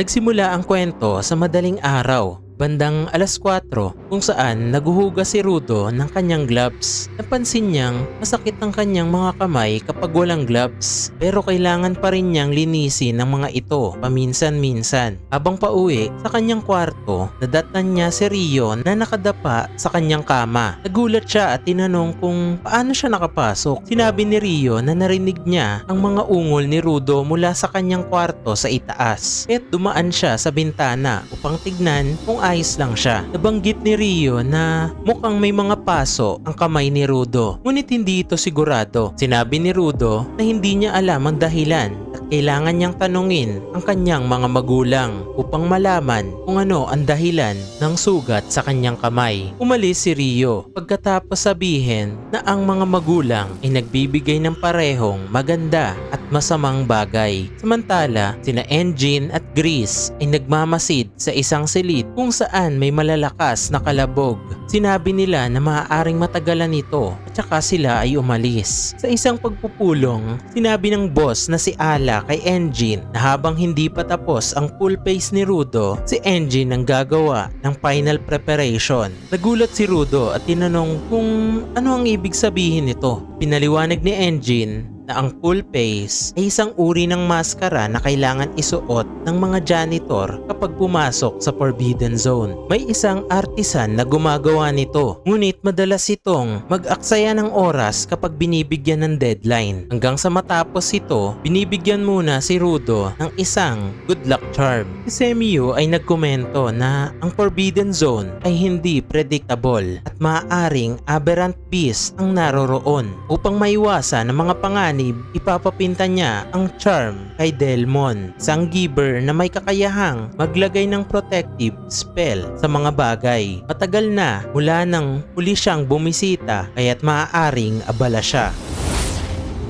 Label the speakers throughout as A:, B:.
A: Nagsimula ang kwento sa madaling araw, bandang alas 4 kung saan naguhugas si Rudo ng kanyang gloves. Napansin niyang masakit ang kanyang mga kamay kapag walang gloves pero kailangan pa rin niyang linisin ang mga ito paminsan-minsan. Habang pauwi sa kanyang kwarto, nadatnan niya si Rio na nakadapa sa kanyang kama. Nagulat siya at tinanong kung paano siya nakapasok. Sinabi ni Rio na narinig niya ang mga ungol ni Rudo mula sa kanyang kwarto sa itaas. Kaya't dumaan siya sa bintana upang tignan kung ayos lang siya. Nabanggit ni Rio na mukhang may mga paso ang kamay ni Rudo. Ngunit hindi ito sigurado. Sinabi ni Rudo na hindi niya alam ang dahilan kailangan niyang tanungin ang kanyang mga magulang upang malaman kung ano ang dahilan ng sugat sa kanyang kamay. Umalis si Rio pagkatapos sabihin na ang mga magulang ay nagbibigay ng parehong maganda at masamang bagay. Samantala, sina Engine at Grease ay nagmamasid sa isang silid kung saan may malalakas na kalabog. Sinabi nila na maaaring matagalan ito at saka sila ay umalis. Sa isang pagpupulong, sinabi ng boss na si Ala kay Engine na habang hindi pa tapos ang full pace ni Rudo, si Engine ang gagawa ng final preparation. Nagulat si Rudo at tinanong kung ano ang ibig sabihin nito. Pinaliwanag ni Engine na ang full face ay isang uri ng maskara na kailangan isuot ng mga janitor kapag pumasok sa Forbidden Zone. May isang artisan na gumagawa nito, ngunit madalas itong mag-aksaya ng oras kapag binibigyan ng deadline. Hanggang sa matapos ito, binibigyan muna si Rudo ng isang good luck charm. Si Semiyu ay nagkomento na ang Forbidden Zone ay hindi predictable at maaaring aberrant beast ang naroroon. Upang maiwasan ng mga panganib, ipapapinta niya ang charm kay Delmon, isang giver na may kakayahang maglagay ng protective spell sa mga bagay. Matagal na mula nang huli siyang bumisita kaya't maaaring abala siya.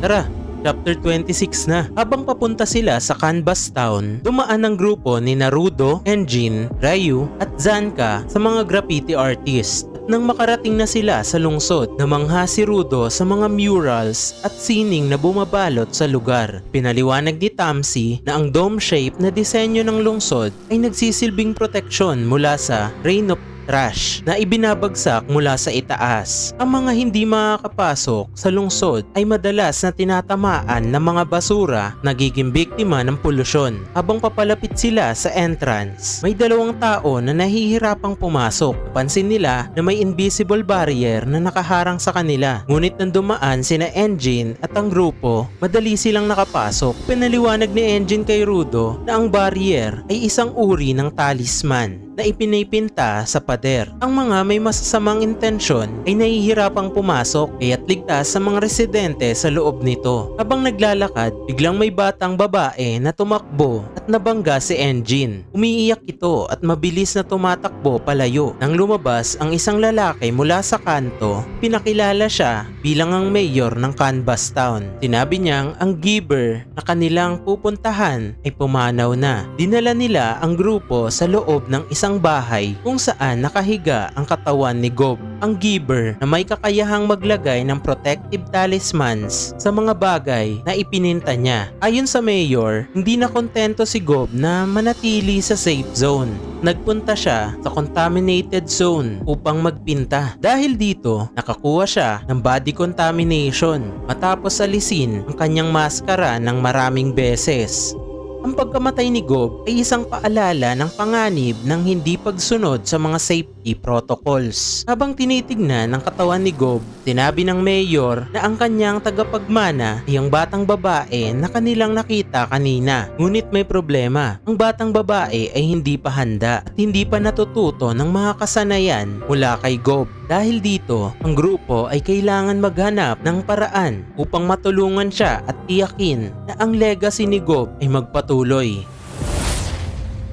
A: Tara, Chapter 26 na. Habang papunta sila sa Canvas Town, dumaan ang grupo ni Naruto, Engine, Ryu at Zanka sa mga graffiti artist. Nang makarating na sila sa lungsod, namangha si Rudo sa mga murals at sining na bumabalot sa lugar. Pinaliwanag ni Tamsi na ang dome shape na disenyo ng lungsod ay nagsisilbing proteksyon mula sa rain of trash na ibinabagsak mula sa itaas. Ang mga hindi makakapasok sa lungsod ay madalas na tinatamaan ng mga basura nagiging biktima ng polusyon. Habang papalapit sila sa entrance, may dalawang tao na nahihirapang pumasok. Pansin nila na may invisible barrier na nakaharang sa kanila. Ngunit nang dumaan sina Engine at ang grupo, madali silang nakapasok. Pinaliwanag ni Engine kay Rudo na ang barrier ay isang uri ng talisman na ipinipinta sa pader. Ang mga may masasamang intensyon ay nahihirapang pumasok kaya't ligtas sa mga residente sa loob nito. Habang naglalakad, biglang may batang babae na tumakbo at nabangga si Engine. Umiiyak ito at mabilis na tumatakbo palayo. Nang lumabas ang isang lalaki mula sa kanto, pinakilala siya bilang ang mayor ng Canvas Town. Sinabi niyang ang giver na kanilang pupuntahan ay pumanaw na. Dinala nila ang grupo sa loob ng isang bahay kung saan nakahiga ang katawan ni Gob, ang giver na may kakayahang maglagay ng protective talismans sa mga bagay na ipininta niya. Ayon sa mayor, hindi na kontento si Gob na manatili sa safe zone. Nagpunta siya sa contaminated zone upang magpinta. Dahil dito, nakakuha siya ng body contamination matapos alisin ang kanyang maskara ng maraming beses. Ang pagkamatay ni Gob ay isang paalala ng panganib ng hindi pagsunod sa mga safety protocols. Habang tinitignan ang katawan ni Gob, sinabi ng mayor na ang kanyang tagapagmana ay ang batang babae na kanilang nakita kanina. Ngunit may problema, ang batang babae ay hindi pa handa at hindi pa natututo ng mga kasanayan mula kay Gob. Dahil dito, ang grupo ay kailangan maghanap ng paraan upang matulungan siya at tiyakin na ang legacy ni Gob ay magpatuloy patuloy.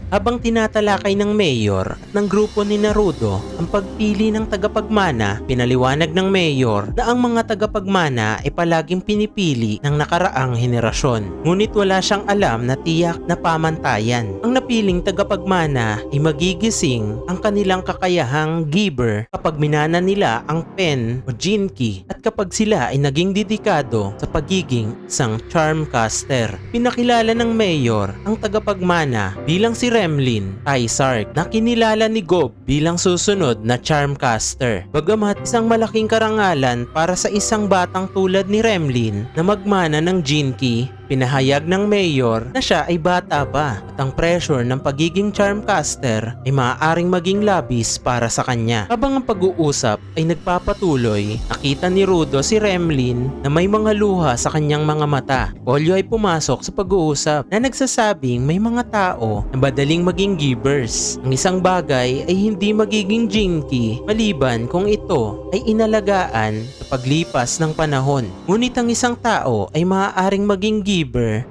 A: Habang tinatalakay ng mayor at ng grupo ni Naruto ang pagpili ng tagapagmana, pinaliwanag ng mayor na ang mga tagapagmana ay palaging pinipili ng nakaraang henerasyon. Ngunit wala siyang alam na tiyak na pamantayan. Ang napiling tagapagmana ay magigising ang kanilang kakayahang giver kapag minana nila ang pen o jinki at kapag sila ay naging dedikado sa pagiging isang charm caster. Pinakilala ng mayor ang tagapagmana bilang si Remlin Taisark na kinilala ni Gob bilang susunod na charm caster. Bagamat isang malaking karangalan para sa isang batang tulad ni Remlin na magmana ng jinki, Pinahayag ng mayor na siya ay bata pa at ang pressure ng pagiging charmcaster ay maaaring maging labis para sa kanya. Habang ang pag-uusap ay nagpapatuloy, nakita ni Rudo si Remlin na may mga luha sa kanyang mga mata. Polyo ay pumasok sa pag-uusap na nagsasabing may mga tao na madaling maging givers. Ang isang bagay ay hindi magiging jinky maliban kung ito ay inalagaan sa paglipas ng panahon. Ngunit ang isang tao ay maaaring maging giver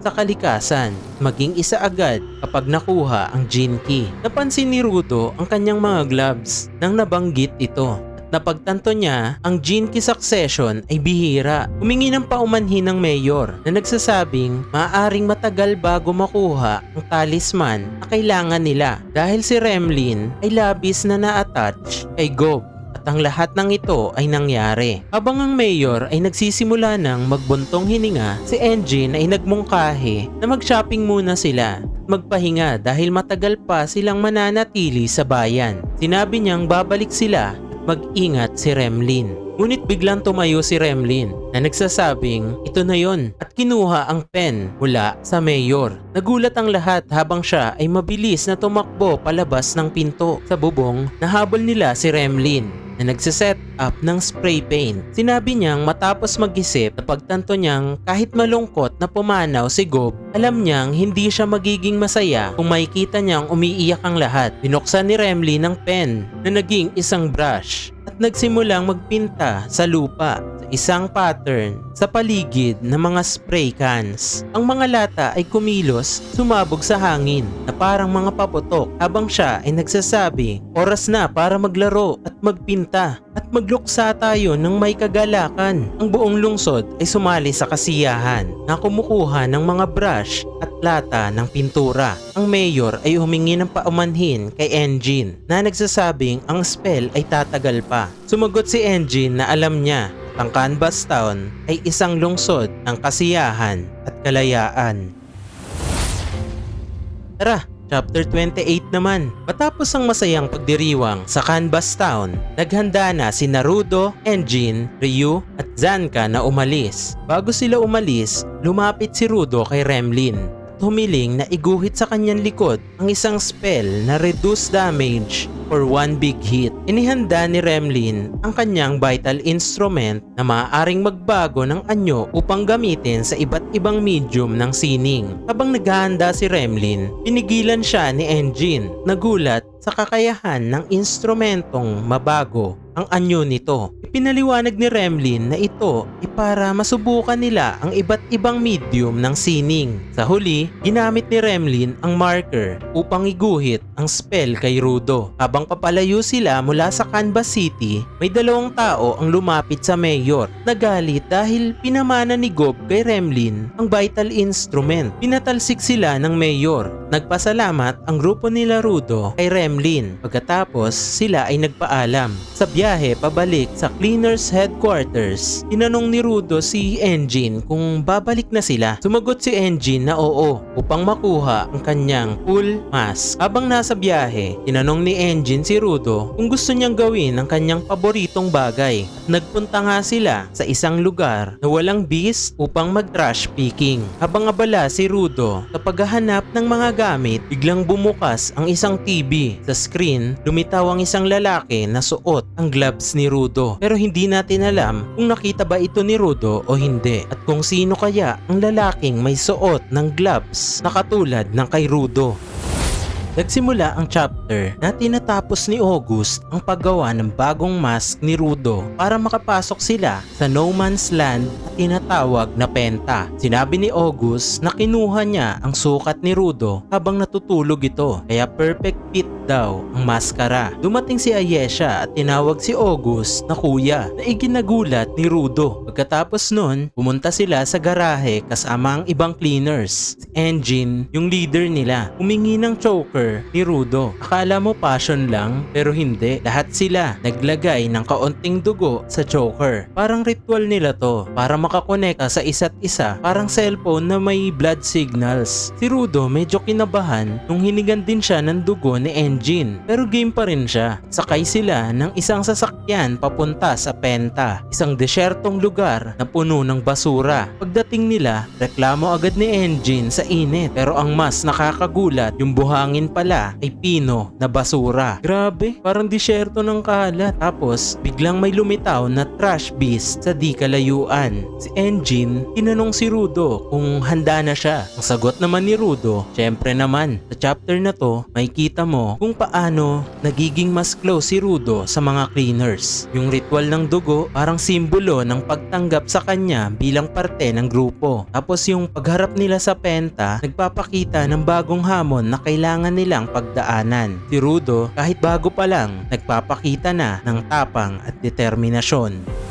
A: sa kalikasan, maging isa agad kapag nakuha ang gene key. Napansin ni Rudo ang kanyang mga gloves nang nabanggit ito. At napagtanto niya ang key succession ay bihira. Humingi ng paumanhin ng mayor na nagsasabing maaaring matagal bago makuha ang talisman na kailangan nila dahil si Remlin ay labis na na-attach kay Gob ang lahat ng ito ay nangyari. Habang ang mayor ay nagsisimula ng magbuntong hininga, si Engine ay nagmungkahi na mag-shopping muna sila magpahinga dahil matagal pa silang mananatili sa bayan. Sinabi niyang babalik sila at mag-ingat si Remlin. Ngunit biglang tumayo si Remlin na nagsasabing ito na yon at kinuha ang pen mula sa mayor. Nagulat ang lahat habang siya ay mabilis na tumakbo palabas ng pinto. Sa bubong, nahabol nila si Remlin na nagsiset up ng spray paint. Sinabi niyang matapos mag-isip na pagtanto niyang kahit malungkot na pumanaw si Gob, alam niyang hindi siya magiging masaya kung makikita niyang umiiyak ang lahat. Binuksan ni Remlin ang pen na naging isang brush at nagsimulang magpinta sa lupa isang pattern sa paligid ng mga spray cans. Ang mga lata ay kumilos, sumabog sa hangin na parang mga paputok habang siya ay nagsasabi, oras na para maglaro at magpinta at magluksa tayo ng may kagalakan. Ang buong lungsod ay sumali sa kasiyahan na kumukuha ng mga brush at lata ng pintura. Ang mayor ay humingi ng paumanhin kay Engine na nagsasabing ang spell ay tatagal pa. Sumagot si Engine na alam niya ang Canvas Town ay isang lungsod ng kasiyahan at kalayaan. Tara, Chapter 28 naman. Matapos ang masayang pagdiriwang sa Canvas Town, naghanda na si Naruto, Engine, Ryu at Zanka na umalis. Bago sila umalis, lumapit si Rudo kay Remlin at humiling na iguhit sa kanyang likod ang isang spell na reduce damage for one big hit. Inihanda ni Remlin ang kanyang vital instrument na maaaring magbago ng anyo upang gamitin sa iba't ibang medium ng sining. Habang naghahanda si Remlin, pinigilan siya ni Engine. Nagulat sa kakayahan ng instrumentong mabago ang anyo nito. Ipinaliwanag ni Remlin na ito ay para masubukan nila ang iba't ibang medium ng sining. Sa huli, ginamit ni Remlin ang marker upang iguhit ang spell kay Rudo. Habang papalayo sila mula sa Canvas City, may dalawang tao ang lumapit sa mayor. Nagalit dahil pinamana ni Gob kay Remlin ang vital instrument. Pinatalsik sila ng mayor. Nagpasalamat ang grupo nila Rudo kay Remlin. Pagkatapos, sila ay nagpaalam. Sa pabalik sa Cleaners Headquarters, tinanong ni Rudo si Engine kung babalik na sila. Sumagot si Engine na oo upang makuha ang kanyang full mask. Habang nasa biyahe, tinanong ni Engine si Rudo kung gusto niyang gawin ang kanyang paboritong bagay. Nagpunta nga sila sa isang lugar na walang beast upang mag-trash picking. Habang abala si Rudo sa paghahanap ng mga gamit, biglang bumukas ang isang TV. Sa screen, lumitaw ang isang lalaki na suot ang gloves ni Rudo. Pero hindi natin alam kung nakita ba ito ni Rudo o hindi at kung sino kaya ang lalaking may suot ng gloves na katulad ng kay Rudo. Nagsimula ang chapter na tinatapos ni August ang paggawa ng bagong mask ni Rudo para makapasok sila sa no man's land na tinatawag na Penta. Sinabi ni August na kinuha niya ang sukat ni Rudo habang natutulog ito kaya perfect fit daw ang maskara. Dumating si Ayesha at tinawag si August na kuya na iginagulat ni Rudo. Pagkatapos nun, pumunta sila sa garahe kasama ang ibang cleaners. Si Engine, yung leader nila, humingi ng choker ni Rudo. Akala mo passion lang, pero hindi. Lahat sila naglagay ng kaunting dugo sa choker. Parang ritual nila to para makakonekta sa isa't isa. Parang cellphone na may blood signals. Si Rudo medyo kinabahan nung hinigan din siya ng dugo ni Engine. Pero game pa rin siya. Sakay sila ng isang sasakyan papunta sa Penta. Isang desyertong lugar na puno ng basura. Pagdating nila, reklamo agad ni Engine sa init. Pero ang mas nakakagulat, yung buhangin pala ay pino na basura. Grabe, parang disyerto ng kalat. Tapos, biglang may lumitaw na trash beast sa di kalayuan. Si Engine, tinanong si Rudo kung handa na siya. Ang sagot naman ni Rudo, syempre naman. Sa chapter na to, makikita mo kung paano nagiging mas close si Rudo sa mga cleaners. Yung ritual ng dugo, parang simbolo ng pagtanggap sa kanya bilang parte ng grupo. Tapos yung pagharap nila sa penta, nagpapakita ng bagong hamon na kailangan nilang pagdaanan. Si Rudo, kahit bago pa lang, nagpapakita na ng tapang at determinasyon.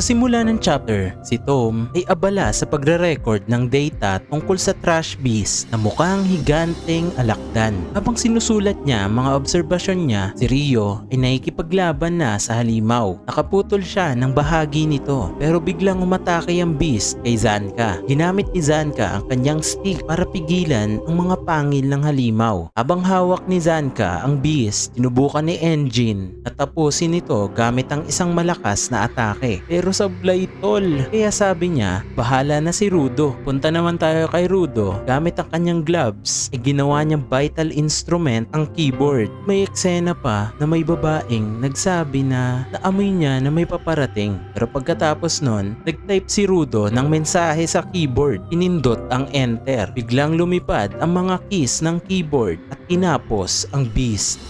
A: Sa simula ng chapter, si Tom ay abala sa pagre-record ng data tungkol sa trash beast na mukhang higanteng alakdan. Habang sinusulat niya ang mga obserbasyon niya, si Rio ay nakikipaglaban na sa halimaw. Nakaputol siya ng bahagi nito pero biglang umatake ang beast kay Zanka. Ginamit ni Zanka ang kanyang stick para pigilan ang mga pangil ng halimaw. Habang hawak ni Zanka ang beast, tinubukan ni Engine na tapusin ito gamit ang isang malakas na atake. Pero sablay tol. Kaya sabi niya, bahala na si Rudo. Punta naman tayo kay Rudo. Gamit ang kanyang gloves, ay ginawa niyang vital instrument ang keyboard. May eksena pa na may babaeng nagsabi na naamoy niya na may paparating. Pero pagkatapos nun, nag-type si Rudo ng mensahe sa keyboard. Inindot ang enter. Biglang lumipad ang mga keys ng keyboard at inapos ang beast.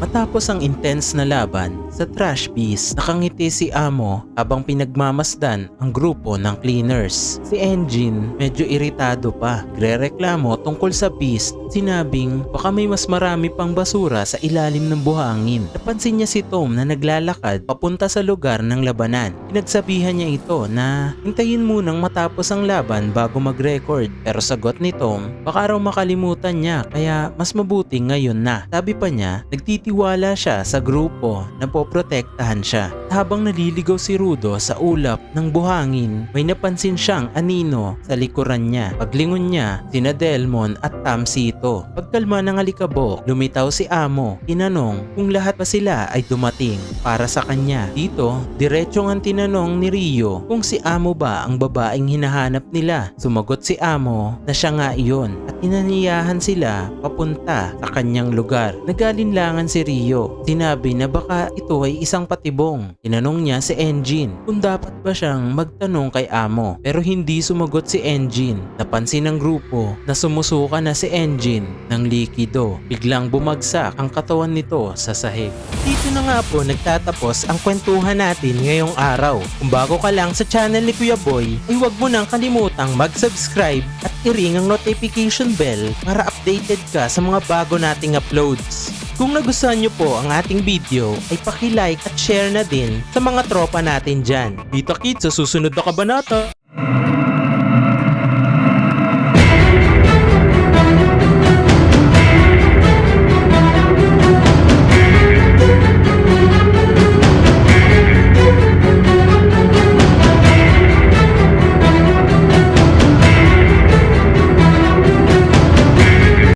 A: Matapos ang intense na laban sa trash beast, nakangiti si Amo habang pinagmamasdan ang grupo ng cleaners. Si Engine medyo iritado pa. Gre-reklamo tungkol sa beast. Sinabing baka may mas marami pang basura sa ilalim ng buhangin. Napansin niya si Tom na naglalakad papunta sa lugar ng labanan. Pinagsabihan niya ito na hintayin munang matapos ang laban bago mag-record. Pero sagot ni Tom, baka raw makalimutan niya kaya mas mabuti ngayon na. Sabi pa niya, nagtitiwala siya sa grupo na poprotektahan siya. Habang naliligaw si Rudo sa ulap ng buhangin, may napansin siyang anino sa likuran niya. Paglingon niya, sina Delmon at Tamsito. Pagkalma ng alikabok, lumitaw si Amo. Tinanong kung lahat pa sila ay dumating para sa kanya. Dito, diretsong ang tinanong ni Rio kung si Amo ba ang babaeng hinahanap nila. Sumagot si Amo na siya nga iyon at inaniyahan sila papunta sa kanyang lugar. Nagalinlangan si Rio. Sinabi na baka ito ay isang patibong. Tinanong niya si Engine kung dapat ba siyang magtanong kay Amo. Pero hindi sumagot si Engine. Napansin ng grupo na sumusuka na si Engine ng likido. Biglang bumagsak ang katawan nito sa sahig. Dito na nga po nagtatapos ang kwentuhan natin ngayong araw. Kung bago ka lang sa channel ni Kuya Boy, ay huwag mo nang kalimutang mag-subscribe at i-ring ang notification bell para updated ka sa mga bago nating uploads. Kung nagustuhan nyo po ang ating video, ay paki-like at share na din sa mga tropa natin dyan. Kita kits sa susunod na kabanata!